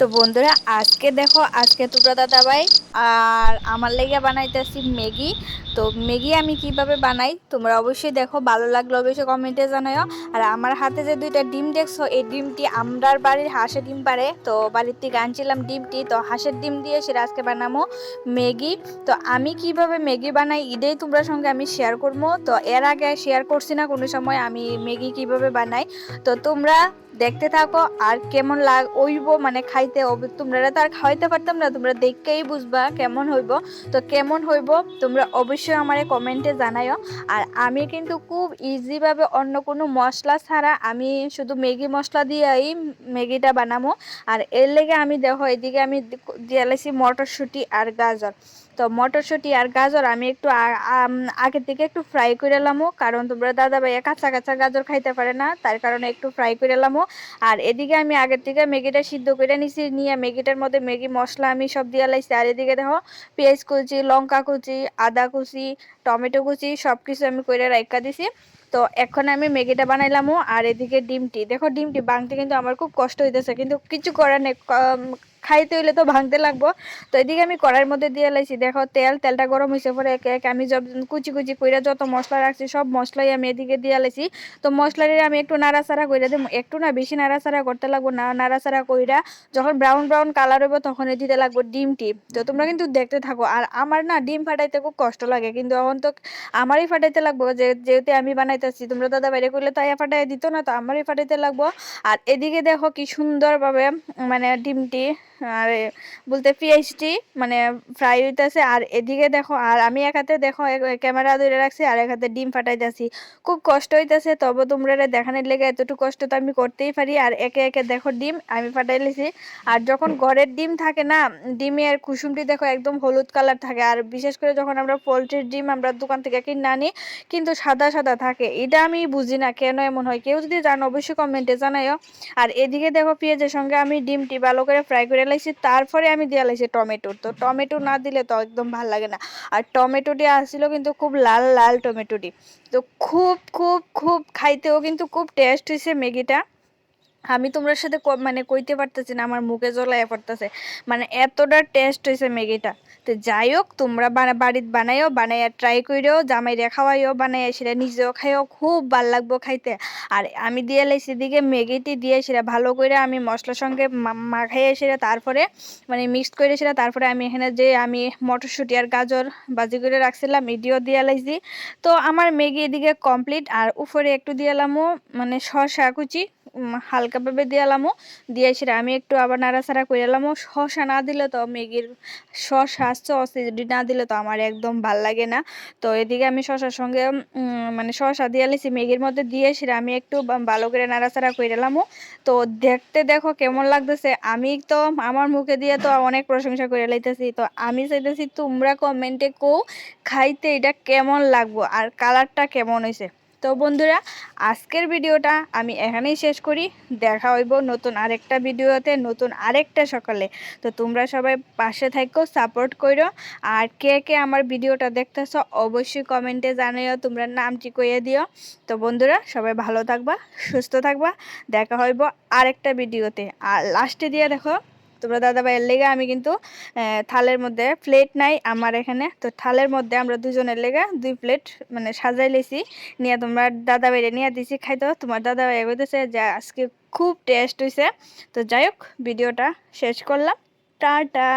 তো বন্ধুরা, আজকে দেখো, আজকে তোমরা দাদা ভাই আর আমার লেগে বানাইতেছি ম্যাগি। তো ম্যাগি আমি কীভাবে বানাই, তোমরা অবশ্যই দেখো, ভালো লাগলে অবশ্যই কমেন্টে জানাও আর আমার হাতে যে দুইটা ডিম দেখছ, এই ডিমটি আমরার বাড়ির হাঁসের ডিম পারে। তো বাড়ির থেকে আনছিলাম ডিমটি, তো হাঁসের ডিম দিয়ে সেটা আজকে বানাবো ম্যাগি। তো আমি কীভাবে ম্যাগি বানাই ঈদেই তোমরা সঙ্গে আমি শেয়ার করব তো এর আগে শেয়ার করছি না কোনো সময় আমি ম্যাগি কীভাবে বানাই। তো তোমরা দেখতে থাকো আর কেমন লাগ, ওইব মানে খাইতে তোমরা তো আর খাওয়াইতে পারতাম না, তোমরা দেখতেই বুঝবা কেমন হইব। তো কেমন হইব তোমরা অবশ্যই আমার কমেন্টে জানাইও। আর আমি কিন্তু খুব ইজিভাবে অন্য কোনো মশলা ছাড়া আমি শুধু ম্যাগি মশলা দিয়েই ম্যাগিটা বানাবো আর এর লেগে আমি দেখো, এদিকে আমি দিয়ে মটরশুঁটি আর গাজর। তো মটরশুঁটি আর গাজর আমি একটু আগে থেকে একটু ফ্রাই করে এলামো কারণ তোমরা দাদা ভাইয়া কাঁচা কাঁচা গাজর খাইতে পারে না, তার কারণে একটু ফ্রাই করে এলামো আর এদিকে আমি আগের থেকে ম্যাগিটা সিদ্ধ করে নিছি, নিয়ে ম্যাগিটার মধ্যে ম্যাগি মশলা আমি সব দিয়ে লাইছি। আর এদিকে দেখো, পেঁয়াজ কুচি, লঙ্কা কুচি, আদা কুচি, টমেটো কুচি সব কিছু আমি করে রাইকা দিছি। তো এখন আমি ম্যাগিটা বানাইলামও আর এদিকে ডিমটি, দেখো ডিমটি বাংতে কিন্তু আমার খুব কষ্ট হইতেছে, কিন্তু কিছু করার নেই খাইতে হইলে তো ভাঙতে লাগবো। তো এদিকে আমি কড়াইয়ের মধ্যে দিয়ে লাইছি। দেখো তেল, তেলটা গরম হয়েছে পরে একে একে আমি সব কুচি কুচি কইরা যত মশলা রাখছি, সব মশলাই আমি এদিকে দিয়ে লাইছি। তো মশলার আমি একটু নাড়াচাড়া কইরা দিই একটু না বেশি নাড়াচাড়া করতে লাগবো না, নাড়াচাড়া কইরা যখন ব্রাউন ব্রাউন কালার হইব তখন দিতে লাগবো ডিমটি তো তোমরা কিন্তু দেখতে থাকো। আর আমার না ডিম ফাটাইতে খুব কষ্ট লাগে। কিন্তু এখন তো আমারই ফাটাইতে লাগবো। যে, যেহেতু আমি বানাইতেছি, তোমরা দাদা বাইরে করলে তাই ফাটাই দিত না, তো আমারই ফাটাইতে লাগবো। আর এদিকে দেখো কি সুন্দরভাবে মানে ডিমটি আর, বলতে পেঁয়াজটি মানে ফ্রাই হইতেছে, আর এদিকে দেখো, আর আমি এক হাতে দেখো ক্যামেরা ধরে রাখছি, আর এক হাতে ডিম ফাটাইতেছি। খুব কষ্ট হইতেছে, তবে তোমরা দেখানোর লেগে এতটুকু কষ্ট তো আমি করতেই পারি, আর একে একে দেখো ডিম আমি ফাটাই লিছি। আর যখন ঘরের ডিম থাকে না ডিমের কুসুমটি দেখো একদম হলুদ কালার থাকে, আর বিশেষ করে যখন আমরা পোলট্রির ডিম আমরা দোকান থেকে কিনে আনি, কিন্তু সাদা সাদা থাকে। এটা আমি বুঝি না, কেন এমন হয়? কেউ যদি জানো, অবশ্যই কমেন্টে জানাইও। আর এদিকে দেখো, পেঁয়াজের সঙ্গে আমি ডিমটি ভালো করে ফ্রাই করে লাইছি তারপরে আমি দেওয়া লাগছে টমেটো। তো টমেটো না দিলে তো একদম ভালো লাগে না। আর টমেটোটি আসছিল কিন্তু খুব লাল লাল টমেটোটি। তো খুব খুব খুব খাইতেও কিন্তু খুব টেস্ট হয়েছে ম্যাগিটা। আমি তোমার সাথে মানে কইতে পারতেছি না, আমার মুখে জ্বলাইয়া পড়তেছে। মানে এতটা টেস্ট হয়েছে ম্যাগিটা। তো যাই হোক, তোমরা বাড়িতে বানাইও, বানাইয়া ট্রাই করিও জামাইরে খাওয়াইও, বানাইয়া সেটা নিজেও খাইও, খুব ভালো লাগবো খাইতে। আর আমি দিয়ে লাইছি দিকে ম্যাগিটি দিয়ে সেটা ভালো করে আমি মশলার সঙ্গে মাখাইয়ে সেটা তারপরে মানে মিক্সড করে সেটা তারপরে আমি এখানে যে আমি মটরশুঁটি আর গাজর বাজি করে রাখছিলাম, এটিও দিয়ে লাইছি। তো আমার ম্যাগি এদিকে কমপ্লিট আর উপরে একটু দিয়ে মানে শসা কুচি। হালকাভাবে দিয়ে এলামও দিয়ে সেটা আমি একটু আবার নাড়াচাড়া করে এলামও শসা না দিলে তো ম্যাগির শসা সস না দিলে তো আমার একদম ভালো লাগে না। তো এদিকে আমি শশার সঙ্গে মানে শসা দিয়ে লিছি ম্যাগির মধ্যে। দিয়ে সেটা আমি একটু ভালো করে নাড়াচাড়া করে এলামও তো দেখতে দেখো কেমন লাগতেছে। আমি তো আমার মুখে দিয়ে তো অনেক প্রশংসা করে লাইতেছি। তো আমি চাইতেছি তোমরা কমেন্টে কো খাইতে এটা কেমন লাগবো আর কালারটা কেমন হয়েছে তো বন্ধুরা, আজকের ভিডিওটা আমি এখানেই শেষ করি। দেখা হইব নতুন আরেকটা ভিডিওতে, নতুন আরেকটা সকালে। তো তোমরা সবাই পাশে থাকো সাপোর্ট করো আর কে কে আমার ভিডিওটা দেখতেছ, অবশ্যই কমেন্টে জানাইও তোমরা নামটি কইয়ে দিও। তো বন্ধুরা, সবাই ভালো থাকবা, সুস্থ থাকবা। দেখা হইব আরেকটা ভিডিওতে। আর লাস্টে দিয়ে দেখো। তোমরা দাদা ভাইয়ের লেগে আমি কিন্তু থালের মধ্যে প্লেট নাই, আমার এখানে। তো থালের মধ্যে আমরা দুজনের লেগে দুই প্লেট মানে সাজাই লেছি। নিয়ে তোমরা দাদা ভাইরে নিয়ে দিছি, খাইতো তোমার দাদা ভাই বলতেছে যে আজকে খুব টেস্ট হয়েছে তো যাই হোক, ভিডিওটা শেষ করলাম। টাটা!